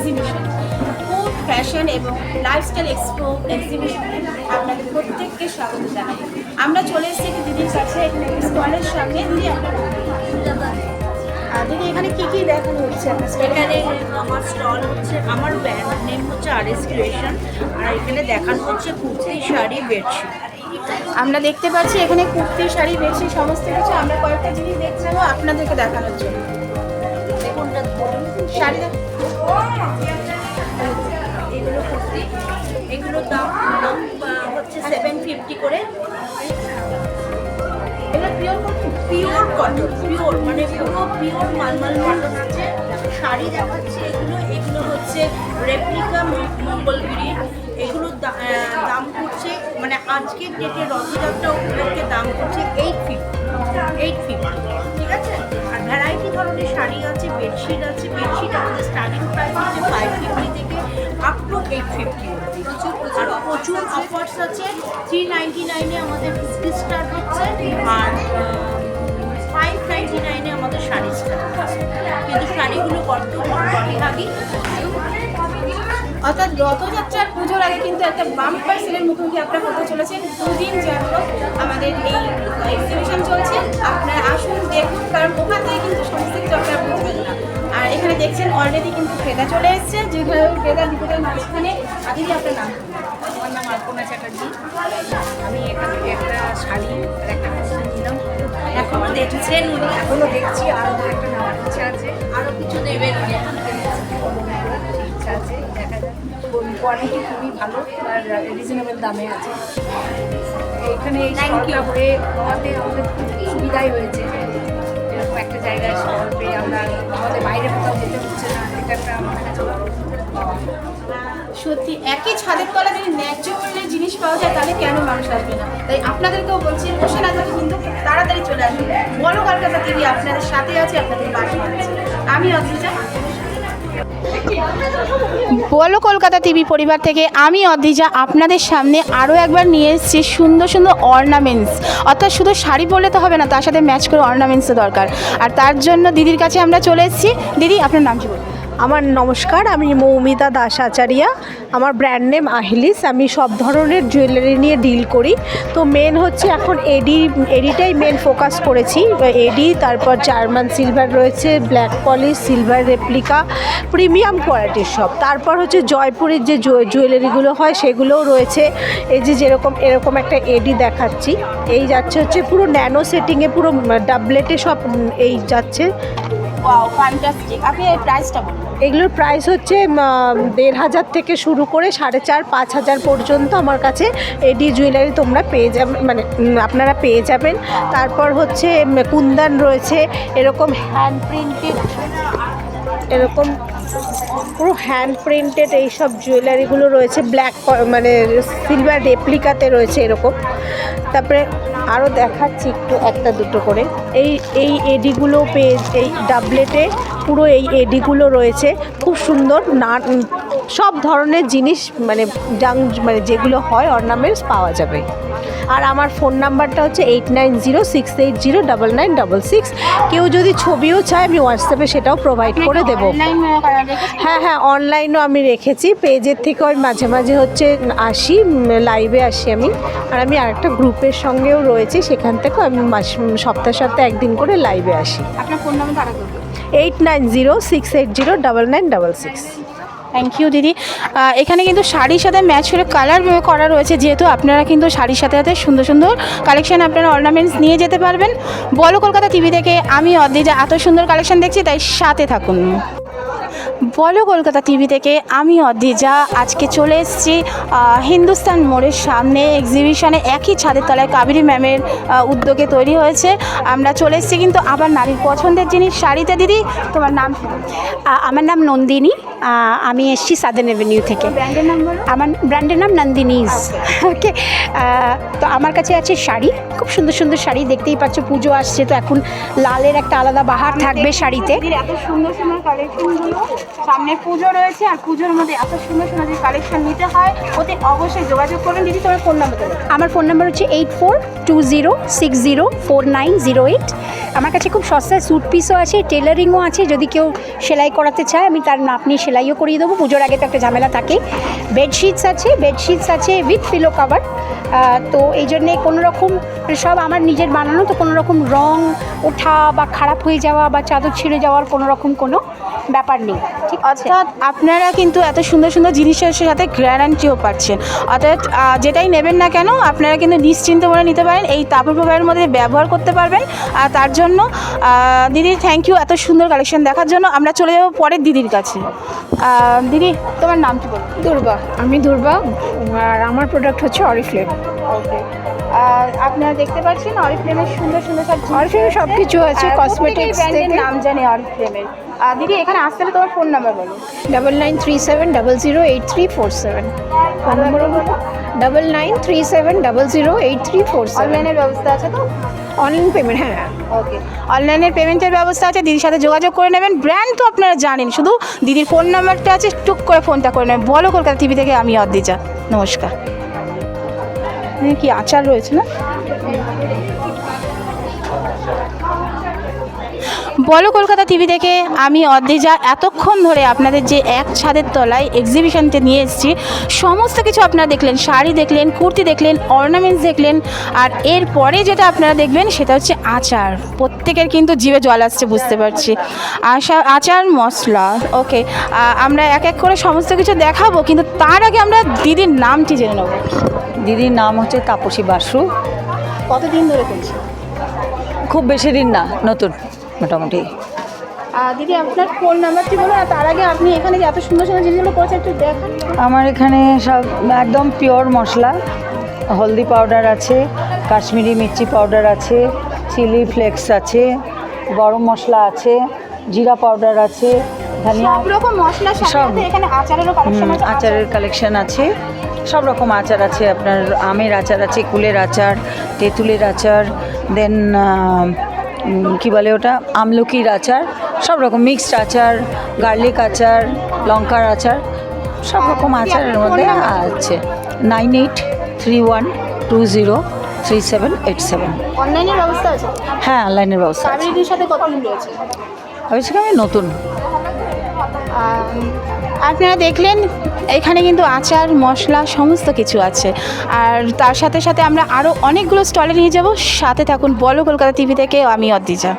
Exhibition food fashion এবং lifestyle expo এক্সিবিশনে আপনাদের প্রত্যেককে স্বাগত জানাই। আমরা চলে এসেছি একটি দিদির কাছে এখানে স্টলের সামনে। দিদি আপনার দিদি এখানে কি কি দেখানো হচ্ছে এখানে আমার স্টল হচ্ছে আমার ব্র্যান্ড নেম হচ্ছে আর এস ক্রিয়েশন আর এখানে দেখানো হচ্ছে কুর্তি শাড়ি বেডশিট আমরা দেখতে পাচ্ছি এখানে কুর্তি শাড়ি বেশি সমস্ত কিছু। আমরা কয়েকটা জিনিস দেখতে যাব আপনাদেরকে দেখানোর জন্য। শাড়ি করে? এগুলো পিওর পিওর কটন পিওর মানে পুরো পিওর মালমাল কটন আছে। শাড়ি দেখাচ্ছে এগুলো এগুলো হচ্ছে রেপ্লিকা মঙ্গলগিরি এগুলোর দাম পড়ছে মানে আজকের ডেটে রথযাত্রা উপলক্ষে দাম পড়ছে এইট ফিফটি এইট ফিফটি ঠিক আছে? আর ভ্যারাইটি ধরনের শাড়ি আছে বেডশিট আছে বেডশিট আমাদের স্টার্টিং প্রাইস হচ্ছে ফাইভ ফিফটি থেকে আপ টু এইট ফিফটি আর প্রচুর অফার্স আছে। থ্রি নাইনটি নাইনে আমাদের কুর্তি হচ্ছে আর ফাইভ নাইনটি নাইনে আমাদের শাড়ি স্টার্ট কিন্তু শাড়িগুলো বড্ড অর্থাৎ রথযাত্রার পুজোর আগে কিন্তু একটা বাম্পার সেলের মুখোমুখি আপনারা হতে চলেছেন দুদিন যাবত আমাদের এই এক্সিবিশন চলছে। আপনারা আসুন, দেখুন, কারণ ওখান কিন্তু সমস্ত কিছু আপনারা বুঝবেন না। আর এখানে দেখছেন অলরেডি কিন্তু ক্রেতা চলে এসছে। যেভাবে ক্রেতা বিপদের মাঝখানে আগে আপনার নাম আমার নাম আলপনা চ্যাটার্জি? আমি এখান থেকে একটা শাড়ি আর একটা কুর্তি নিলাম। এখনও দেখছেন উনি এখনও দেখছি আরও একটা নেওয়ার ইচ্ছা আছে। আরও কিছু দেবেন উনি এখন ইচ্ছা আছে দেখা যাক। কোয়ালিটি খুবই ভালো আর রিজনেবল দামে আছে। এখানে এই স্টলটা হয়ে হওয়াতে আমাদের খুব সুবিধাই হয়েছে। এরকম একটা জায়গায় স্টল পেয়ে আমরা আমাদের বাইরে কোথাও যেতে হচ্ছে না এটা একটা আমাদের কাছে। সত্যি, একই ছাদের তলা যদি ন্যায্য মূল্যের জিনিস পাওয়া যায়, তাহলে কেন মানুষ আসবে না? তাই আপনাদেরকেও বলছি বসে না থাকি কিন্তু তাড়াতাড়ি চলে আসবে বড় কলকাতা টিভি আপনাদের সাথে আছে, আপনাদের পাশে আছে। আমি অদ্রিজা। বলো কলকাতা টিভি পরিবার থেকে, আমি অদ্রিজা, আপনাদের সামনে আরও একবার নিয়ে এসেছি সুন্দর সুন্দর অর্নামেন্টস অর্থাৎ শুধু শাড়ি পরলে তো হবে না, তার সাথে ম্যাচ করে অর্নামেন্টসও দরকার। আর তার জন্য দিদির কাছে আমরা চলে এসেছি। দিদি, আপনার নাম কি বলুন? আমার নমস্কার, আমি মৌমিতা দাস আচারিয়া আমার ব্র্যান্ড নেম আহিলিস, আমি সব ধরনের জুয়েলারি নিয়ে ডিল করি। তো মেন হচ্ছে এখন এডি এডিটাই মেন ফোকাস করেছি। এডি তারপর জার্মান সিলভার রয়েছে black polish silver replica premium কোয়ালিটির সব তারপর হচ্ছে জয়পুরের যে জুয়েলারিগুলো হয়, সেগুলোও রয়েছে। এই যে যেরকম, এরকম একটা এডি দেখাচ্ছি। এই যাচ্ছে হচ্ছে পুরো ন্যানো সেটিংয়ে পুরো ডাবলেটে সব এই যাচ্ছে। প্রাইসটা এগুলোর প্রাইস হচ্ছে দেড় হাজার থেকে শুরু করে সাড়ে চার, পাঁচ হাজার পর্যন্ত আমার কাছে এডি জুয়েলারি তোমরা পেয়ে যাবে মানে আপনারা পেয়ে যাবেন। তারপর হচ্ছে কুন্দান রয়েছে, এরকম হ্যান্ড প্রিন্টেড এরকম পুরো হ্যান্ড প্রিন্টেড এইসব জুয়েলারিগুলো রয়েছে ব্ল্যাক মানে সিলভার রেপ্লিকাতে রয়েছে এরকম। তারপরে আরও দেখাচ্ছি একটু একটা দুটো করে। এই এই এডিগুলো পেয়ে, এই ডাবলেটে পুরো এই এডিগুলো রয়েছে। খুব সুন্দর না সব ধরনের জিনিস মানে ডাং মানে যেগুলো হয় অর্নামেন্টস পাওয়া যাবে। আর আমার ফোন নাম্বারটা হচ্ছে eight nine zero six eight zero double nine double six. কেউ যদি ছবিও চায় আমি হোয়াটসঅ্যাপে সেটাও প্রোভাইড করে দেবো। অনলাইন করা রেখেছি হ্যাঁ হ্যাঁ অনলাইনও আমি রেখেছি। পেজের থেকেও আমি মাঝে মাঝে হচ্ছে আসি লাইভে আসি আমি। আর আমি আরেকটা গ্রুপের সঙ্গেও রয়েছি সেখান থেকেও আমি মাস সপ্তাহে সপ্তাহে একদিন করে লাইভে আসি। আপনার phone number eight nine zero six eight zero double nine double six. Thank you দিদি। এখানে কিন্তু শাড়ির সাথে ম্যাচ করে কালার করা রয়েছে, যেহেতু আপনারা কিন্তু শাড়ির সাথে সাথে সুন্দর সুন্দর কালেকশান আপনারা অর্নামেন্টস নিয়ে যেতে পারবেন। বলো কলকাতা টিভি থেকে, আমি অদ্রিজা, এত সুন্দর কালেকশান দেখছি, তাই সাথে থাকুন। বলো কলকাতা টিভি থেকে আমি অদ্রিজা আজকে চলে এসেছি হিন্দুস্তান মোড়ের সামনে এক্সিবিশনে একই ছাদের তলায় কাবেরী ম্যামের উদ্যোগে তৈরি হয়েছে। আমরা চলে এসেছি কিন্তু আবার নারীর পছন্দের জিনিস শাড়িতে। দিদি তোমার নাম? আমার নাম নন্দিনী। আমি এসছি সাদেন এভিনিউ থেকে। ব্র্যান্ডের নাম আমার ব্র্যান্ডের নাম নন্দিনীজ ওকে তো আমার কাছে আছে শাড়ি। খুব সুন্দর সুন্দর শাড়ি। দেখতেই পাচ্ছ পুজো আসছে তো এখন লালের একটা আলাদা বাহার থাকবে শাড়িতে। এত সুন্দর সুন্দর কালেকশনগুলো সামনে পুজো রয়েছে, আর পুজোর মধ্যে এত সুন্দর সুন্দর যে কালেকশন নিতে হয়, ওতে অবশ্যই যোগাযোগ করুন। দিদি, তোমার ফোন নাম্বার আমার ফোন নাম্বার হচ্ছে eight four two zero six zero four nine zero eight আমার কাছে খুব সস্তায় স্যুট পিসও আছে টেলারিংও আছে। যদি কেউ সেলাই করাতে চায়, আমি তার নাপ নিয়ে সেলাইও করিয়ে দেবো। পুজোর আগে তো একটা ঝামেলা থাকে। বেডশিটস আছে বেডশিটস আছে উইথ পিলো কাভার তো এই জন্যে কোনো রকম সব আমার নিজের বানানো, তো কোনো রকম রং, ওঠা বা খারাপ হয়ে যাওয়া বা চাদর ছিঁড়ে যাওয়ার কোনো রকম কোনো ব্যাপার নেই ঠিক অর্থাৎ আপনারা কিন্তু এত সুন্দর সুন্দর জিনিসের সাথে গ্যারান্টিও পাচ্ছেন। অর্থাৎ যেটাই নেবেন না কেন আপনারা কিন্তু নিশ্চিন্ত করে নিতে পারেন এই তাপর প্রবাহের মধ্যে ব্যবহার করতে পারবেন। আর তার জন্য দিদি থ্যাংক ইউ এত সুন্দর কালেকশন দেখার জন্য। আমরা চলে যাব পরের দিদির কাছে। দিদি তোমার নাম কি বলব দুর্বা। আমি দুর্বা আর আমার প্রোডাক্ট হচ্ছে অরিফ্লেম ওকে আপনারা দেখতে পাচ্ছেন অরিফ্লেমের সুন্দর সুন্দর সব এর রয়েছে। সবকিছু আছে, brand থেকে। নাম জানি অরিফ্লেমের আর দিদি এখানে আসতে হলে তোমার ফোন নাম্বার বলো। Double nine three seven double zero eight three four seven phone number double nine three seven double zero eight three four seven অনলাইনের ব্যবস্থা আছে তো? অনলাইন পেমেন্ট হ্যাঁ। ওকে অনলাইনের পেমেন্টের ব্যবস্থা আছে দিদির সাথে যোগাযোগ করে নেবেন। ব্র্যান্ড তো আপনারা জানেন শুধু দিদির ফোন নাম্বারটা আছে টুক করে ফোনটা করে নেবেন। বলো কলকাতা টিভি থেকে আমি অদ্দিজা নমস্কার। কি আচার রয়েছে না? বলো কলকাতা টিভি থেকে, আমি অদ্রিজা, এতক্ষণ ধরে আপনাদের যে এক ছাদের তলায় এক্সিবিশনতে নিয়ে এসেছি, সমস্ত কিছু আপনারা দেখলেন, শাড়ি দেখলেন, কুর্তি দেখলেন অর্নামেন্টস দেখলেন, আর এরপরে যেটা আপনারা দেখবেন, সেটা হচ্ছে আচার। প্রত্যেকের কিন্তু জিভে জল আসছে, বুঝতে পারছি। আশা, আচার, মশলা, ওকে। আমরা এক এক করে সমস্ত কিছু দেখাবো, কিন্তু তার আগে আমরা দিদির নামটি জেনে নেব। দিদির নাম হচ্ছে তাপসী বাসু। কতদিন ধরে করছি খুব বেশি দিন না নতুন মোটামুটি। দিদি আপনার ফোন নাম্বারটি বলুন আর তার আগে আপনি এখানে যে এত সুন্দর সুন্দর জিনিসগুলো করেছেন একটু দেখান। আমার এখানে সব একদম পিওর মশলা হলদি পাউডার আছে কাশ্মীরি মির্চি পাউডার আছে চিলি ফ্লেক্স আছে গরম মশলা আছে জিরা পাউডার আছে ধনিয়া সব রকম মশলার সাথে সব। এখানে আচারেরও কালেকশন আছে। আচারের কালেকশন আছে। সব রকম আচার আছে আপনার আমের আচার আছে কুলের আচার তেঁতুলের আচার দেন কি বলে ওটা? আমলকির আচার সব রকম মিক্সড আচার গার্লিক আচার লঙ্কার আচার সব রকম আচারের মধ্যে আছে। Nine eight three one two zero three seven eight seven অনলাইনের ব্যবস্থা আছে? হ্যাঁ অনলাইনের ব্যবস্থা আছে। সাথে কতদিন রয়েছে? অবশ্যই আমি নতুন। আপনারা দেখলেন, এখানে কিন্তু আচার, মশলা, সমস্ত কিছু আছে। আর তার সাথে সাথে আমরা আরও অনেকগুলো স্টলে নিয়ে যাব। সাথে থাকুন বলো কলকাতা টিভি থেকে, আমি অদ্দিজা